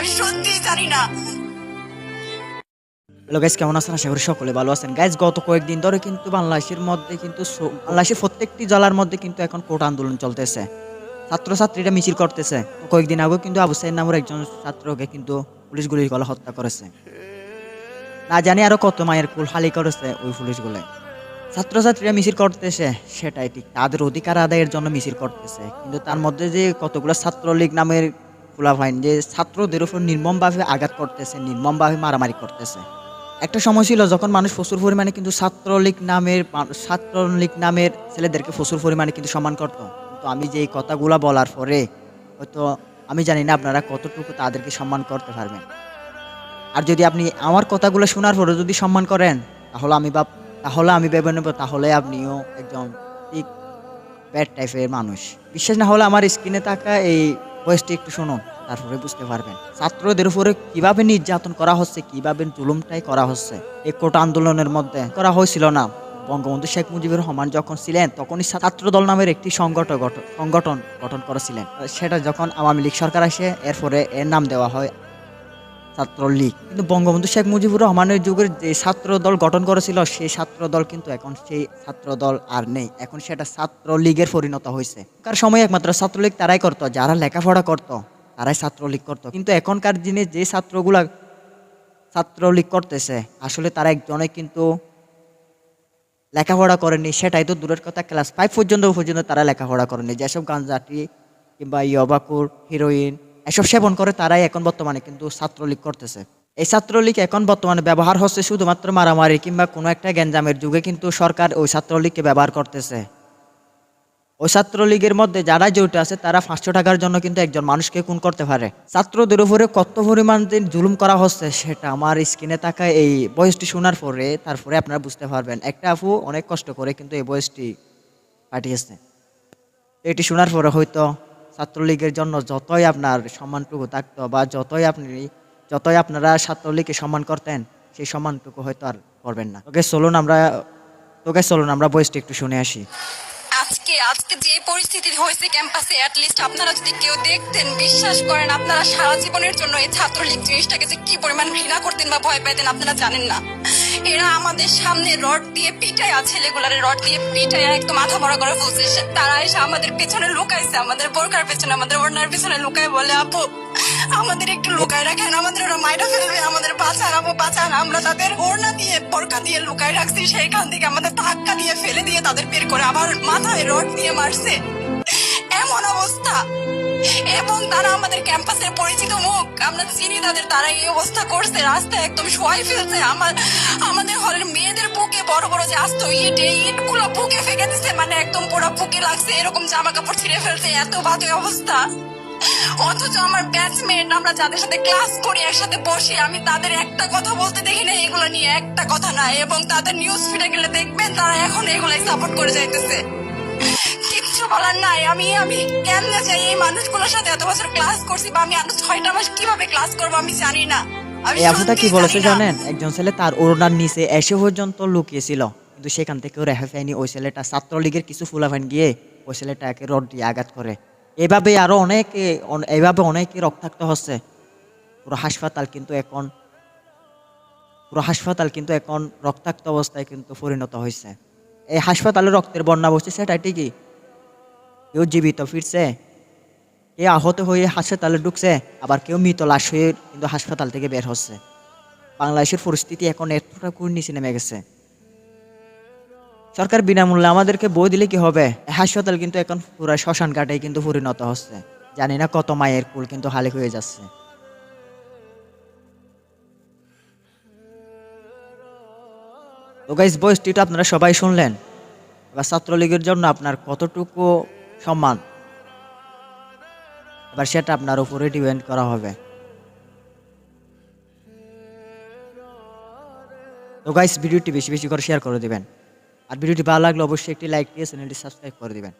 আমি সত্যি জানি না। হ্যালো গাইজ কেমন আছেন? আশা করি সকলে ভালো আছেন। গাইজ গত কয়েকদিন ধরে কিন্তু বাংলাদেশের মধ্যে কিন্তু বাংলাদেশের প্রত্যেকটি জেলার মধ্যে কিন্তু এখন আন্দোলন চলতেছে। ছাত্রছাত্রীরা মিছিল করতেছে। কয়েকদিন কিন্তু আবু নামের একজন ছাত্রকে কিন্তু পুলিশ গুলি গলা হত্যা করেছে। না জানি আরও কত মায়ের কুল হালি করেছে ওই পুলিশগুলো। ছাত্রছাত্রীরা মিছিল করতেছে, সেটাই ঠিক। তাদের অধিকার আদায়ের জন্য মিছিল করতেছে। কিন্তু তার মধ্যে যে কতগুলো ছাত্রলীগ নামের ফুলাফাইন যে ছাত্রদের উপর নির্মমভাবে আঘাত করতেছে, নির্মমভাবে মারামারি করতেছে। একটা সময় ছিল যখন মানুষ প্রচুর পরিমাণে কিন্তু ছাত্রলীগ নামের ছাত্রলীগ নামের ছেলেদেরকে প্রচুর পরিমাণে কিন্তু সম্মান করতো। তো আমি যে এই কথাগুলো বলার পরে হয়তো আমি জানি না আপনারা কতটুকু তাদেরকে সম্মান করতে পারবেন। আর যদি আপনি আমার কথাগুলো শোনার পরে যদি সম্মান করেন, তাহলে আমি বা তাহলে আমি ভেবে নেব, তাহলে আপনিও একজন ঠিক ব্যাড টাইপের মানুষ। বিশ্বাস না হলে আমার স্ক্রিনে থাকা এই ভয়েসটি একটু শুনুন তারপরে বুঝতে পারবেন। ছাত্রদের উপরে কীভাবে নির্যাতন করা হচ্ছে, কীভাবে জুলুমটাই করা হচ্ছে, এই কোটা আন্দোলনের মধ্যে করা হয়েছিল না। বঙ্গবন্ধু শেখ মুজিবুর রহমান যখন ছিলেন, তখনই ছাত্রদল নামের একটি সংগঠন গঠন সংগঠন গঠন করেছিলেন। সেটা যখন আওয়ামী লীগ সরকার আসে, এরপরে এর নাম দেওয়া হয় ছাত্রলীগ। কিন্তু বঙ্গবন্ধু শেখ মুজিবুর রহমানের যুগের যে ছাত্র দল গঠন করেছিল, সেই ছাত্র দল কিন্তু এখন সেই ছাত্র দল আর নেই। এখন সেটা ছাত্রলীগের পরিণত হয়েছে। কার সময় একমাত্র ছাত্রলীগ তারাই করতো, যারা লেখাপড়া করতো, তারাই ছাত্রলীগ করতো। কিন্তু এখনকার দিনে যে ছাত্রগুলা ছাত্রলীগ করতেছে, আসলে তারা একজনে কিন্তু লেখাপড়া করেনি, সেটাই তো দূরের কথা। ক্লাস ফাইভ পর্যন্ত পর্যন্ত তারা লেখাপড়া করেনি। যেসব গাঞ্জাটি কিংবা ইয়বাকুর হিরোইন এসব সেবন করে তারাই এখন বর্তমানে কিন্তু ছাত্রলীগ করতেছে। এই ছাত্রলীগ এখন বর্তমানে ব্যবহার হচ্ছে শুধুমাত্র মারামারি কিংবা কোনো একটা গ্যাঞ্জামের যুগে কিন্তু সরকার ওই ছাত্রলীগকে ব্যবহার করতেছে। ওই ছাত্রলীগের মধ্যে যারা জড়িত আছে, তারা পাঁচশো টাকার জন্য কিন্তু একজন মানুষকে খুন করতে পারে। ছাত্রদের উপরে কত পরিমাণ জুলুম করা হচ্ছে, সেটা আমার স্ক্রিনে থাকা এই বয়সটি শোনার পরে তারপরে আপনারা বুঝতে পারবেন। একটা আপু অনেক কষ্ট করে কিন্তু এই বয়সটি পাঠিয়েছে। এটি শোনার পরে হয়তো ছাত্রলীগের জন্য যতই আপনার সম্মানটুকু থাকতো বা যতই আপনি, যতই আপনারা ছাত্রলীগকে সম্মান করতেন, সেই সম্মানটুকু হয়তো আর করবেন না। তোকে চলুন আমরা তোকে চলুন আমরা বয়সটি একটু শুনে আসি। আজকে আজকে যে পরিস্থিতি হয়েছে ক্যাম্পাসে অ্যাটলিস্ট আপনারা যদি কেউ দেখতেন, বিশ্বাস করেন, আপনারা সারা জীবনের জন্য এই ছাত্রলীগ জিনিসটাকে যে কি পরিমাণ ঘৃণা করতেন বা ভয় পেতেন আপনারা জানেন না। এরা আমাদের সামনে রড দিয়ে পিটায় ছেলেগুলারে রড দিয়ে পিটায় একদম মাথা বড় করে ফেলছে। সে- তারা এসে আমাদের পেছনে লুকাইছে, আমাদের বোরকার পেছনে, আমাদের ওড়নার পেছনে লুকায় বলে, আপু, আমাদের একটু লুকায় রাখেন, আমাদের ওরা মাইরা ফেলবে, আমাদের বাঁচান, আপু, বাঁচান। আমরা তাদের ওড়না দিয়ে, বোরকা দিয়ে লুকায় রাখছি, সেইখান থেকে আমাদের ধাক্কা দিয়ে ফেলে দিয়ে তাদের বের করে আবার মাথায় রড দিয়ে মারছে। এমন অবস্থা। এবং তারা আমাদের ক্যাম্পাসের পরিচিত মুখ। আমরা চিনি তাদের, তারা এই অবস্থা করছে রাস্তায় একদম শোয়াই ফেলছে। আমার, আমাদের হলের মেয়েদের বুকে বড় বড় যে আসতো ইট ইটগুলো বুকে ফেঁকে দিচ্ছে মানে একদম পুরো বুকে লাগছে, এরকম জামা কাপড় ছিঁড়ে ফেলছে, এত বাজে অবস্থা। অথচ আমার ব্যাচমেট আমরা যাদের সাথে ক্লাস করি, একসাথে বসি, আমি তাদের একটা কথা বলতে দেখি না, এগুলো নিয়ে একটা কথা না, এবং তাদের নিউজ ফিডে গেলে দেখবেন তারা এখন এগুলাই সাপোর্ট করে যাইতেছে। বলার নাই। আমি আমি কেমনে চাই এই মানুষগুলোর সাথে এত বছর ক্লাস করছি বা আমি আরও ছয়টা মাস কীভাবে ক্লাস করব আমি জানি না। এই আপুটা কি বলেছে। জানেন? একজন ছেলে তার ওড়নার নিচে এসে পর্যন্ত লুকিয়েছিল। কিন্তু সেখান থেকেও রেহাই পায়নি ওই ছেলেটা। ছাত্রলীগের কিছু ফুলাফান গিয়ে ওই ছেলেটাকে রড দিয়ে আঘাত করে। এভাবে আরও অনেকে এভাবে অনেকে রক্তাক্ত হচ্ছে। পুরো হাসপাতাল কিন্তু এখন পুরো হাসপাতাল কিন্তু এখন রক্তাক্ত অবস্থায় কিন্তু পরিণত হয়েছে। এই হাসপাতালে রক্তের বন্যা বসছে সেটা ঠিকই। কেউ জীবিত ফিরছে, কেউ আহত হয়ে হাসপাতালে ঢুকছে, আবার কেউ মৃত লাশ হয়ে কিন্তু হাসপাতাল থেকে বের হচ্ছে। বাংলাদেশের পরিস্থিতি এখন এতটা কুর নিচে নেমে গেছে। সরকার বিনামূল্যে আমাদেরকে বই দিলে কি হবে? হাসপাতাল কিন্তু এখন পুরো শ্মশান ঘাটে কিন্তু পরিণত হচ্ছে। জানি না কত মায়ের কুল কিন্তু হালে হয়ে যাচ্ছে। তো গাইজ বয়সটি আপনারা সবাই শুনলেন। এবার ছাত্রলীগের জন্য আপনার কতটুকু সম্মান। এবার সেটা আপনার উপরে ডিপেন্ড করা হবে। তো গাইস ভিডিওটি বেশি বেশি করে শেয়ার করে দিবেন। আর ভিডিওটি ভালো লাগলে অবশ্যই একটি লাইক দিয়ে চ্যানেলটি সাবস্ক্রাইব করে দিবেন।